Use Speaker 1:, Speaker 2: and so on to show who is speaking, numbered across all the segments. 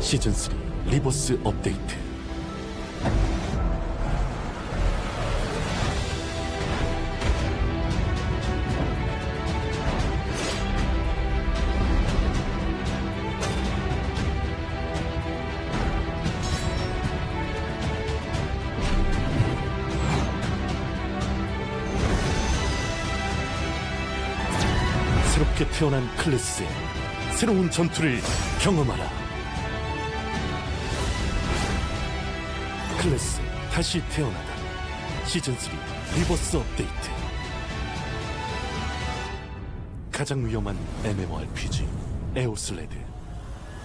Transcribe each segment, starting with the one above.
Speaker 1: 시즌3 리버스 업데이트. 새롭게 태어난 클래스의 새로운 전투를 경험하라. 클래스 다시 태어나다. 시즌3 리버스 업데이트. 가장 위험한 MMORPG 에오슬레드.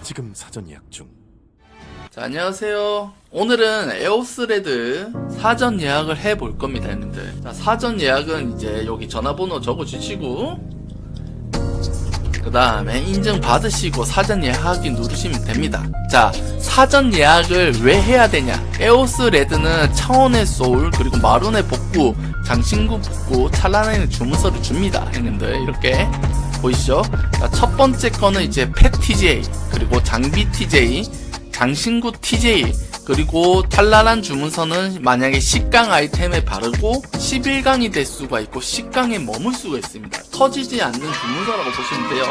Speaker 1: 지금 사전 예약 중.
Speaker 2: 자, 안녕하세요. 오늘은 에오스레드 사전 예약을 해볼 겁니다. 자, 사전 예약은 이제 여기 전화번호 적어주시고, 그 다음에 인증 받으시고 사전 예약하기 누르시면 됩니다. 자, 사전 예약을 왜 해야 되냐? 에오스 레드는 차원의 소울, 그리고 마룬의 복구, 장신구 복구, 찰나의 주문서를 줍니다, 형님들. 이렇게. 보이시죠? 자, 첫 번째 거는 이제 펫 TJ, 그리고 장비 TJ, 장신구 TJ 그리고 탈랄한 주문서는 만약에 10강 아이템에 바르고 11강이 될 수가 있고 10강에 머물 수가 있습니다. 터지지 않는 주문서라고 보시면 돼요.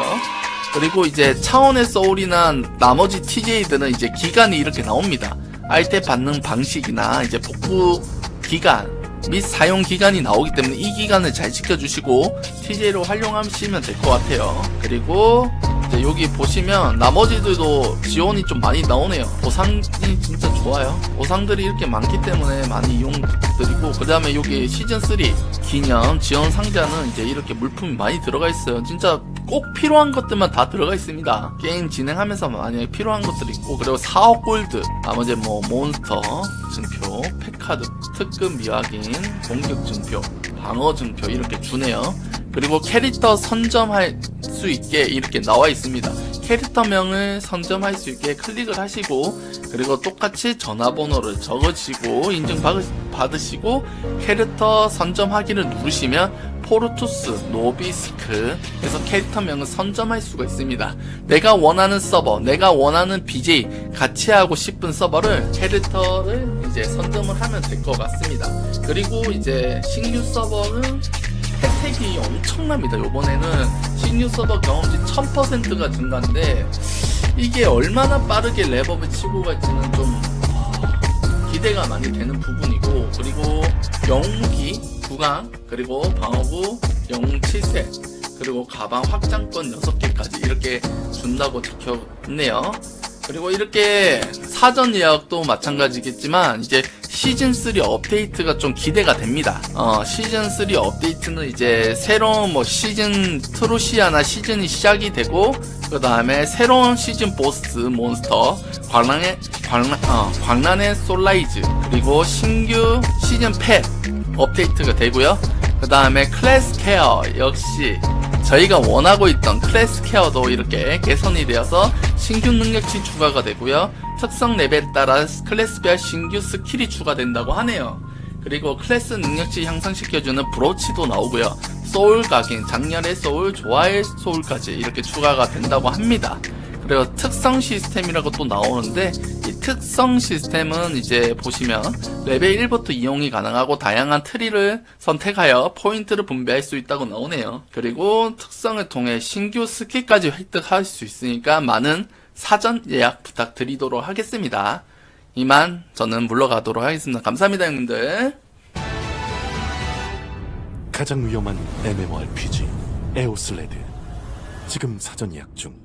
Speaker 2: 그리고 이제 차원의 소울이나 나머지 TJ들은 이제 기간이 이렇게 나옵니다. 아이템 받는 방식이나 이제 복구 기간 및 사용 기간이 나오기 때문에 이 기간을 잘 지켜주시고 TJ로 활용하시면 될 것 같아요. 그리고 이제 여기 보시면 나머지들도 지원이 좀 많이 나오네요. 보상이 진짜 좋아요. 보상들이 이렇게 많기 때문에 많이 이용 부탁드리고 그 다음에 여기 시즌 3 기념 지원 상자는 이제 이렇게 물품이 많이 들어가 있어요. 진짜 꼭 필요한 것들만 다 들어가 있습니다. 게임 진행하면서 만약에 필요한 것들이 있고 그리고 4억 골드 나머지 뭐 몬스터 증표 팩카드 특급 미확인 공격 증표 방어 증표 이렇게 주네요. 그리고 캐릭터 선점할 수 있게 이렇게 나와 있습니다. 캐릭터명을 선점할 수 있게 클릭을 하시고 그리고 똑같이 전화번호를 적으시고 인증 받으- 받으시고 캐릭터 선점하기를 누르시면 포르투스, 노비스크 그래서 캐릭터명을 선점할 수가 있습니다. 내가 원하는 서버, 내가 원하는 BJ 같이 하고 싶은 서버를 캐릭터를 이제 선점을 하면 될 것 같습니다. 그리고 이제 신규 서버는 혜택이 엄청납니다. 요번에는 신규 서버 경험치 1000%가 증가인데 이게 얼마나 빠르게 랩업을 치고 갈지는 좀 어, 기대가 많이 되는 부분이고 그리고 영웅기 9강 그리고 방어구 영웅 7세 그리고 가방 확장권 6개까지 이렇게 준다고 적혀있네요. 그리고 이렇게 사전 예약도 마찬가지겠지만 이제 시즌 3 업데이트가 좀 기대가 됩니다. 어, 시즌 3 업데이트는 이제 새로운 뭐 시즌 트루시아나 시즌이 시작이 되고 그 다음에 새로운 시즌 보스 몬스터 광란의 광란 어, 광란의 솔라이즈 그리고 신규 시즌 펫 업데이트가 되고요. 그 다음에 클래스 케어 역시 저희가 원하고 있던 클래스 케어도 이렇게 개선이 되어서 신규 능력치 추가가 되고요. 특성 레벨에 따라 클래스별 신규 스킬이 추가된다고 하네요. 그리고 클래스 능력치 향상시켜주는 브로치도 나오고요. 소울 각인, 장렬의 소울, 조화의 소울까지 이렇게 추가가 된다고 합니다. 그리고 특성 시스템이라고 또 나오는데 이 특성 시스템은 이제 보시면 레벨 1부터 이용이 가능하고 다양한 트리를 선택하여 포인트를 분배할 수 있다고 나오네요. 그리고 특성을 통해 신규 스킬까지 획득할 수 있으니까 많은 사전 예약 부탁드리도록 하겠습니다. 이만 저는 물러가도록 하겠습니다. 감사합니다, 형님들.
Speaker 1: 가장 위험한 MMORPG 에오슬레드 지금 사전 예약 중